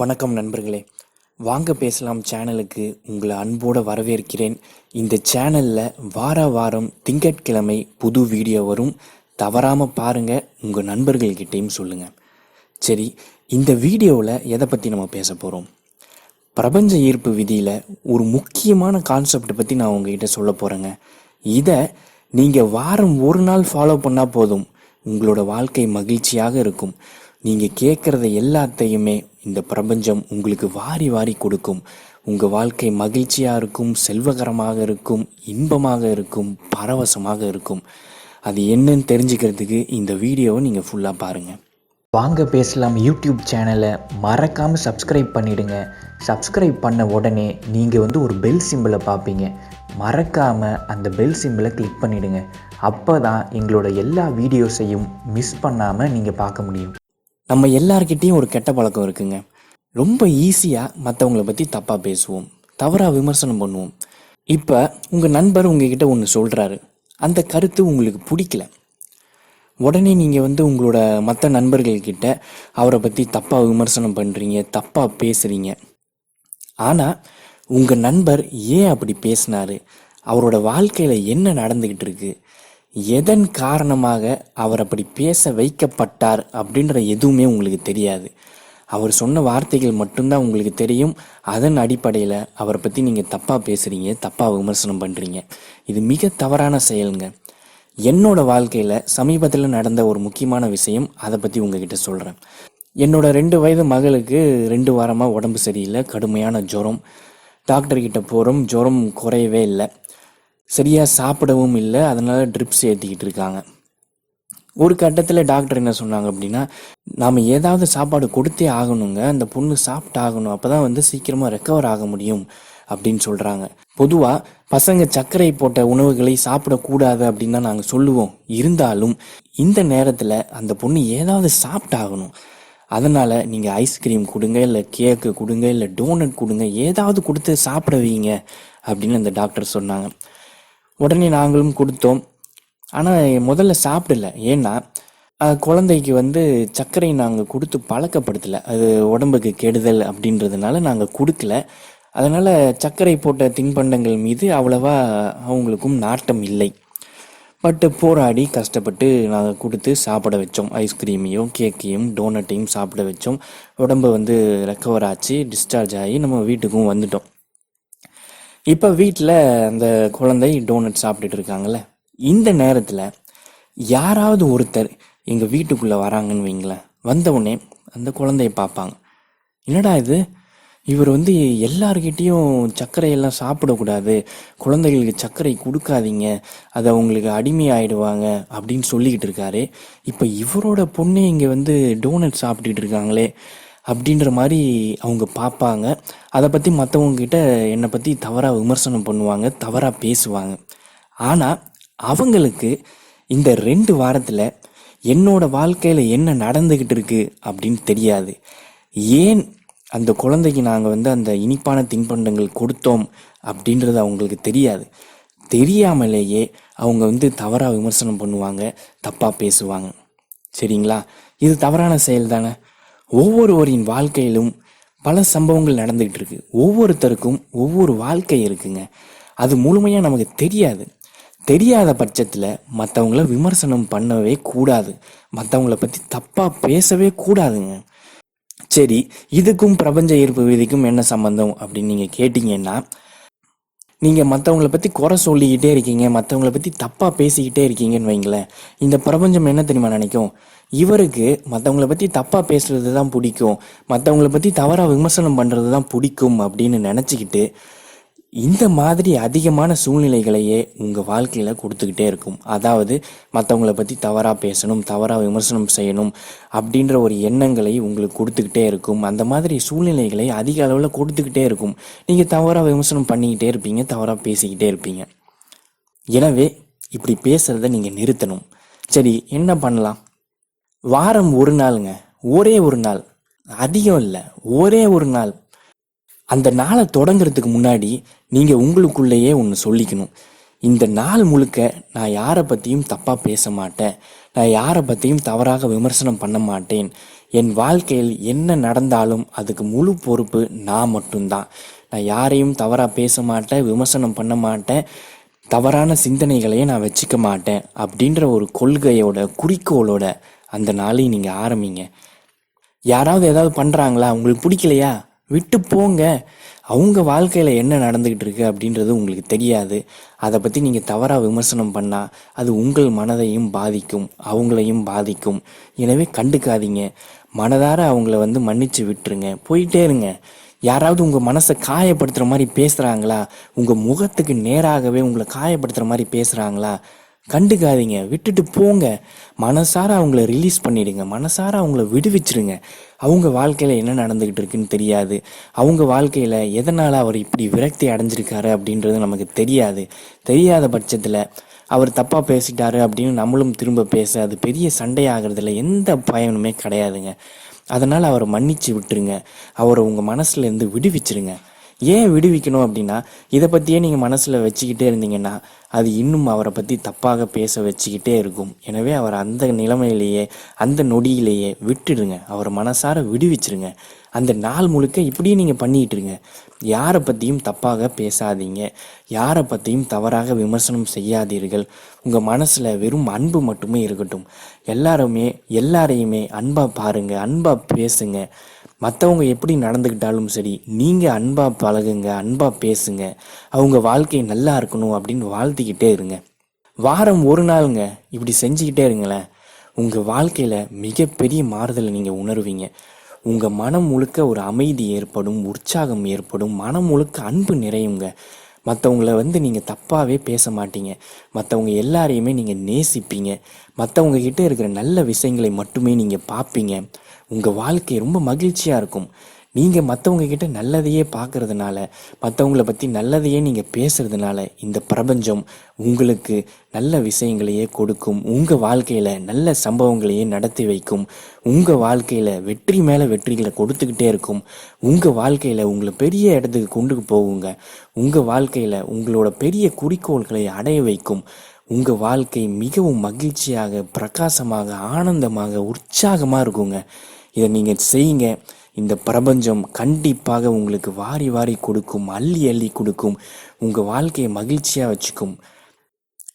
வணக்கம் நண்பர்களே. வாங்க பேசலாம் சேனலுக்கு. உங்களை அன்போடு வரவேற்கிறேன். இந்த சேனலில் வார வாரம் திங்கட்கிழமை புது வீடியோ வரும். தவறாமல் பாருங்கள் உங்கள் நண்பர்கள்கிட்டையும் சொல்லுங்கள் சரி இந்த வீடியோவில் எதை பற்றி நம்ம பேச போகிறோம் பிரபஞ்ச ஈர்ப்பு விதியில் ஒரு முக்கியமான கான்செப்டை பற்றி நான் உங்ககிட்ட சொல்ல போகிறேங்க இதை நீங்கள் வாரம் ஒரு நாள் ஃபாலோ பண்ணால் போதும். உங்களோட வாழ்க்கை மகிழ்ச்சியாக இருக்கும். நீங்கள் கேட்குறத எல்லாத்தையுமே இந்த பிரபஞ்சம் உங்களுக்கு வாரி வாரி கொடுக்கும். உங்கள் வாழ்க்கை மகிழ்ச்சியாக இருக்கும் செல்வகரமாக இருக்கும் இன்பமாக இருக்கும் பரவசமாக இருக்கும். அது என்னன்னு தெரிஞ்சுக்கிறதுக்கு இந்த வீடியோவை நீங்கள் ஃபுல்லாக பாருங்கள் வாங்க பேசலாம் யூடியூப் சேனலை. மறக்காமல் சப்ஸ்கிரைப் பண்ணிவிடுங்க சப்ஸ்கிரைப் பண்ண உடனே நீங்கள் வந்து ஒரு பெல் சிம்பிளை பார்ப்பீங்க. மறக்காமல் அந்த பெல் சிம்பிளை கிளிக் பண்ணிவிடுங்க அப்போ தான் எங்களோட எல்லா வீடியோஸையும் மிஸ் பண்ணாமல் நீங்கள் பார்க்க முடியும். நம்ம எல்லார்கிட்டேயும் ஒரு கெட்ட பழக்கம் இருக்குங்க. ரொம்ப ஈஸியாக மற்றவங்களை பற்றி தப்பாக பேசுவோம். தவறாக விமர்சனம் பண்ணுவோம். இப்போ உங்கள் நண்பர் உங்ககிட்ட ஒன்று சொல்கிறாரு அந்த கருத்து உங்களுக்கு பிடிக்கல. உடனே நீங்கள் வந்து உங்களோட மற்ற நண்பர்கள்கிட்ட அவரை பற்றி தப்பாக விமர்சனம் பண்ணுறீங்க தப்பாக பேசுகிறீங்க ஆனால் உங்கள் நண்பர் ஏன் அப்படி பேசினார்? அவரோட வாழ்க்கையில் என்ன நடந்துக்கிட்டு இருக்கு? எதன் காரணமாக அவர் அப்படி பேச வைக்கப்பட்டார் அப்படின்ற எதுவுமே உங்களுக்கு தெரியாது. அவர் சொன்ன வார்த்தைகள் மட்டும்தான் உங்களுக்கு தெரியும். அதன் அடிப்படையில் அவரை பற்றி நீங்கள் தப்பாக பேசுகிறீங்க தப்பாக விமர்சனம் பண்ணுறீங்க இது மிக தவறான செயலுங்க. என்னோட வாழ்க்கையில் சமீபத்தில் நடந்த ஒரு முக்கியமான விஷயம் அதை பற்றி உங்ககிட்ட சொல்கிறேன் என்னோட ரெண்டு வயது மகளுக்கு ரெண்டு வாரமாக உடம்பு சரியில்லை கடுமையான ஜுரம். டாக்டர்கிட்ட போகிறோம் ஜுரம் குறையவே இல்லை. சரியாக சாப்பிடவும் இல்லை அதனால் ட்ரிப்ஸ் ஏற்றிக்கிட்டு இருக்காங்க. ஒரு கட்டத்தில் டாக்டர் என்ன சொன்னாங்க அப்படின்னா நாம் ஏதாவது சாப்பாடு கொடுத்தே ஆகணுங்க அந்த பொண்ணு சாப்பிட்டு ஆகணும் அப்போ தான் வந்து சீக்கிரமாக ரெக்கவர் ஆக முடியும் அப்படின்னு சொல்கிறாங்க பொதுவாக பசங்க சர்க்கரை போட்ட உணவுகளை சாப்பிடக்கூடாது அப்படின்னு தான் நாங்கள் சொல்லுவோம். இருந்தாலும் இந்த நேரத்தில் அந்த பொண்ணு ஏதாவது சாப்பிட்டாகணும். அதனால் நீங்கள் ஐஸ்கிரீம் கொடுங்க இல்லை கேக்கு கொடுங்க இல்லை டோனட் கொடுங்க ஏதாவது கொடுத்து சாப்பிட வைங்க அப்படின்னு அந்த டாக்டர் சொன்னாங்க. உடனே நாங்களும் கொடுத்தோம். ஆனால் முதல்ல சாப்பிடல. ஏன்னா குழந்தைக்கு வந்து சர்க்கரை நாங்கள் கொடுத்து பழக்கப்படுத்தலை. அது உடம்புக்கு கெடுதல் அப்படின்றதுனால நாங்கள் கொடுக்கல. அதனால் சர்க்கரை போட்ட தின்பண்டங்கள் மீது அவ்வளவா அவங்களுக்கும் நாட்டம் இல்லை. பட்டு போராடி கஷ்டப்பட்டு நாங்கள் கொடுத்து சாப்பிட வச்சோம். ஐஸ்கிரீமையும் கேக்கையும் டோனட்டையும் சாப்பிட வச்சோம். உடம்பு வந்து ரெக்கவர் ஆச்சு டிஸ்சார்ஜ் ஆகி நம்ம வீட்டுக்கும் வந்துட்டோம். இப்போ வீட்டில் அந்த குழந்தை டோனட் சாப்பிட்டுட்டு இருக்காங்கல்ல இந்த நேரத்தில் யாராவது ஒருத்தர் எங்கள் வீட்டுக்குள்ளே வராங்கன்னு வைங்களேன் வந்த உடனே அந்த குழந்தைய பார்ப்பாங்க. என்னடா இது? இவர் வந்து எல்லார்கிட்டேயும் சர்க்கரையெல்லாம் சாப்பிடக்கூடாது குழந்தைகளுக்கு சர்க்கரை கொடுக்காதீங்க அது அவங்களுக்கு அடிமையாயிடுவாங்க அப்படின்னு சொல்லிக்கிட்டு இருக்காரு. இப்போ இவரோட பொண்ணு இங்கே வந்து டோனட் சாப்பிட்டுட்டு இருக்காங்களே அப்படின்ற மாதிரி அவங்க பார்ப்பாங்க. அதை பற்றி மற்றவங்கக்கிட்ட என்னை பற்றி தவறாக விமர்சனம் பண்ணுவாங்க தவறாக பேசுவாங்க. ஆனால் அவங்களுக்கு இந்த ரெண்டு வாரத்தில் என்னோட வாழ்க்கையில் என்ன நடந்துக்கிட்டு இருக்குது அப்படின்னு தெரியாது. ஏன் அந்த குழந்தைக்கு நாங்கள் வந்து அந்த இனிப்பான தின்பண்டங்கள் கொடுத்தோம் அப்படின்றது அவங்களுக்கு தெரியாது. தெரியாமலேயே அவங்க வந்து தவறாக விமர்சனம் பண்ணுவாங்க தப்பாக பேசுவாங்க. சரிங்களா? இது தவறான செயல் தானே? ஒவ்வொருவரின் வாழ்க்கையிலும் பல சம்பவங்கள் நடந்துகிட்டு இருக்கு ஒவ்வொருத்தருக்கும் ஒவ்வொரு வாழ்க்கை இருக்குங்க. அது முழுமையாக நமக்கு தெரியாது. தெரியாத பட்சத்தில் மற்றவங்கள விமர்சனம் பண்ணவே கூடாது. மற்றவங்கள பற்றி தப்பாக பேசவே கூடாதுங்க. சரி இதுக்கும் பிரபஞ்ச ஈர்ப்பு விதிக்கும் என்ன சம்பந்தம் அப்படின்னு நீங்கள் கேட்டிங்கன்னா நீங்கள் மற்றவங்கள பற்றி குறை சொல்லிக்கிட்டே இருக்கீங்க மற்றவங்கள பற்றி தப்பாக பேசிக்கிட்டே இருக்கீங்கன்னு வைங்களேன். இந்த பிரபஞ்சம் என்ன தெரியுமா நினைக்கும்? இவருக்கு மற்றவங்கள பற்றி தப்பாக பேசுகிறது தான் பிடிக்கும். மற்றவங்கள பற்றி தவறாக விமர்சனம் பண்ணுறது தான் பிடிக்கும் அப்படின்னு நினச்சிக்கிட்டு இந்த மாதிரி அதிகமான சூழ்நிலைகளையே உங்கள் வாழ்க்கையில் கொடுத்துக்கிட்டே இருக்கும். அதாவது மற்றவங்கள பற்றி தவறாக பேசணும் தவறாக விமர்சனம் செய்யணும் அப்படின்ற ஒரு எண்ணங்களை உங்களுக்கு கொடுத்துக்கிட்டே இருக்கும். அந்த மாதிரி சூழ்நிலைகளை அதிக அளவில் கொடுத்துக்கிட்டே இருக்கும். நீங்கள் தவறாக விமர்சனம் பண்ணிக்கிட்டே இருப்பீங்க தவறாக பேசிக்கிட்டே இருப்பீங்க. எனவே இப்படி பேசுகிறத நீங்கள் நிறுத்தணும். சரி என்ன பண்ணலாம்? வாரம் ஒரு நாளுங்க. ஒரே ஒரு நாள். அதிகம் இல்லை. ஒரே ஒரு நாள். அந்த நாளை தொடங்குறதுக்கு முன்னாடி நீங்கள் உங்களுக்குள்ளேயே ஒன்று சொல்லிக்கணும். இந்த நாள் முழுக்க நான் யாரை பற்றியும் தப்பாக பேச மாட்டேன். நான் யாரை பற்றியும் தவறாக விமர்சனம் பண்ண மாட்டேன். என் வாழ்க்கையில் என்ன நடந்தாலும் அதுக்கு முழு பொறுப்பு நான் மட்டும்தான். நான் யாரையும் தவறாக பேச மாட்டேன் விமர்சனம் பண்ண மாட்டேன். தவறான சிந்தனைகளையே நான் வச்சுக்க மாட்டேன். அப்படின்ற ஒரு கொள்கையோட குறிக்கோளோட அந்த நாளை நீங்கள் ஆரம்பிங்க. யாராவது ஏதாவது பண்ணுறாங்களா உங்களுக்கு பிடிக்கலையா? விட்டு போங்க. அவங்க வாழ்க்கையில் என்ன நடந்துக்கிட்டு இருக்கு அப்படின்றது உங்களுக்கு தெரியாது. அதை பற்றி நீங்கள் தவறாக விமர்சனம் பண்ணால் அது உங்கள் மனதையும் பாதிக்கும் அவங்களையும் பாதிக்கும். எனவே கண்டுக்காதீங்க. மனதார அவங்கள வந்து மன்னிச்சு விட்டுருங்க. போயிட்டே இருங்க. யாராவது உங்கள் மனசை காயப்படுத்துகிற மாதிரி பேசுகிறாங்களா உங்கள் முகத்துக்கு நேராகவே உங்களை காயப்படுத்துகிற மாதிரி பேசுகிறாங்களா கண்டுக்காதீங்க. விட்டுட்டு போங்க. மனசார அவங்கள ரிலீஸ் பண்ணிடுங்க. மனசார அவங்கள விடுவிச்சிருங்க. அவங்க வாழ்க்கையில் என்ன நடந்துக்கிட்டு இருக்குன்னு தெரியாது. அவங்க வாழ்க்கையில் எதனால் அவர் இப்படி விரக்தி அடைஞ்சிருக்காரு அப்படின்றது நமக்கு தெரியாது. தெரியாத பட்சத்தில் அவர் தப்பாக பேசிட்டாரு அப்படின்னு நம்மளும் திரும்ப பேச அது பெரிய சண்டையாகிறதுல எந்த பயனுமே கிடையாதுங்க. அதனால் அவரை மன்னிச்சு விட்டுருங்க. அவரை உங்கள் மனசுலேருந்து விடுவிச்சிருங்க. ஏன் விடுவிக்கணும் அப்படின்னா இதை பற்றியே நீங்கள் மனசில் வச்சுக்கிட்டே இருந்தீங்கன்னா அது இன்னும் அவரை பற்றி தப்பாக பேச வச்சுக்கிட்டே இருக்கும். எனவே அவர் அந்த நிலைமையிலேயே அந்த நொடியிலேயே விட்டுடுங்க. அவரை மனசார விடுவிச்சிருங்க. அந்த நாள் முழுக்க இப்படியே நீங்கள் பண்ணிக்கிட்டு இருங்க யாரை பற்றியும் தப்பாக பேசாதீங்க. யாரை பற்றியும் தவறாக விமர்சனம் செய்யாதீர்கள். உங்கள் மனசில் வெறும் அன்பு மட்டுமே இருக்கட்டும். எல்லாருமே எல்லாரையுமே அன்பாக பாருங்கள் அன்பாக பேசுங்க. மற்றவங்க எப்படி நடந்துக்கிட்டாலும் சரி நீங்கள் அன்பாக பழகுங்க அன்பாக பேசுங்க. அவங்க வாழ்க்கை நல்லா இருக்கணும் அப்படின்னு வாழ்த்திக்கிட்டே இருங்க. வாரம் ஒரு நாளுங்க இப்படி செஞ்சுக்கிட்டே இருங்களேன். உங்கள் வாழ்க்கையில் மிகப்பெரிய மாறுதலை நீங்கள் உணர்வீங்க. உங்கள் மனம் முழுக்க ஒரு அமைதி ஏற்படும் உற்சாகம் ஏற்படும் மனம் முழுக்க அன்பு நிறையுங்க. மற்றவங்கள வந்து நீங்கள் தப்பாகவே பேச மாட்டீங்க. மற்றவங்க எல்லாரையுமே நீங்கள் நேசிப்பீங்க. மற்றவங்க கிட்டே இருக்கிற நல்ல விஷயங்களை மட்டுமே நீங்கள் பார்ப்பீங்க. உங்கள் வாழ்க்கை ரொம்ப மகிழ்ச்சியாக இருக்கும். நீங்கள் மற்றவங்க கிட்ட நல்லதையே பார்க்கறதுனால மற்றவங்கள பற்றி நல்லதையே நீங்கள் பேசுகிறதுனால இந்த பிரபஞ்சம் உங்களுக்கு நல்ல விஷயங்களையே கொடுக்கும். உங்கள் வாழ்க்கையில் நல்ல சம்பவங்களையே நடத்தி வைக்கும். உங்கள் வாழ்க்கையில் வெற்றி மேலே வெற்றிகளை கொடுத்துக்கிட்டே இருக்கும். உங்கள் வாழ்க்கையில் உங்களை பெரிய இடத்துக்கு கொண்டு போகுங்க. உங்கள் வாழ்க்கையில் உங்களோட பெரிய குறிக்கோள்களை அடைய வைக்கும். உங்கள் வாழ்க்கை மிகவும் மகிழ்ச்சியாக பிரகாசமாக ஆனந்தமாக உற்சாகமாக இருக்குங்க. இதை நீங்கள் செய்யுங்க. இந்த பிரபஞ்சம் கண்டிப்பாக உங்களுக்கு வாரி வாரி கொடுக்கும் அள்ளி அள்ளி கொடுக்கும். உங்கள் வாழ்க்கையை மகிழ்ச்சியாக வச்சுக்கும்.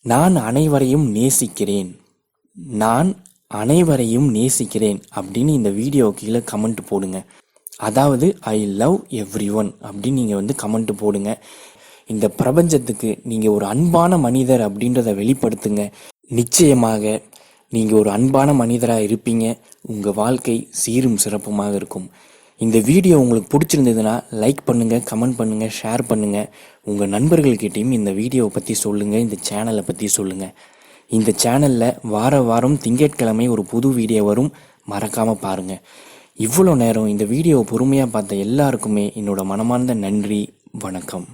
நான் அனைவரையும் நேசிக்கிறேன். நான் அனைவரையும் நேசிக்கிறேன் அப்படின்னு இந்த வீடியோ கீழே கமெண்ட் போடுங்க. அதாவது ஐ லவ் எவ்ரி ஒன் அப்படின்னு நீங்கள் வந்து கமெண்ட் போடுங்க. இந்த பிரபஞ்சத்துக்கு நீங்கள் ஒரு அன்பான மனிதர் அப்படின்றத வெளிப்படுத்துங்க. நிச்சயமாக நீங்கள் ஒரு அன்பான மனிதராக இருப்பீங்க. உங்கள் வாழ்க்கை சீரும் சிறப்புமாக இருக்கும். இந்த வீடியோ உங்களுக்கு பிடிச்சிருந்ததுன்னா லைக் பண்ணுங்கள் கமெண்ட் பண்ணுங்கள் ஷேர் பண்ணுங்கள் உங்கள் நண்பர்கள்கிட்டையும் இந்த வீடியோவை பற்றி சொல்லுங்கள் இந்த சேனலை பற்றி சொல்லுங்கள் இந்த சேனலில் வார வாரம் திங்கட்கிழமை ஒரு புது வீடியோ வரும். மறக்காமல் பாருங்கள் இவ்வளோ நேரம் இந்த வீடியோவை பொறுமையாக பார்த்த எல்லாருக்குமே என்னோட மனமார்ந்த நன்றி வணக்கம்.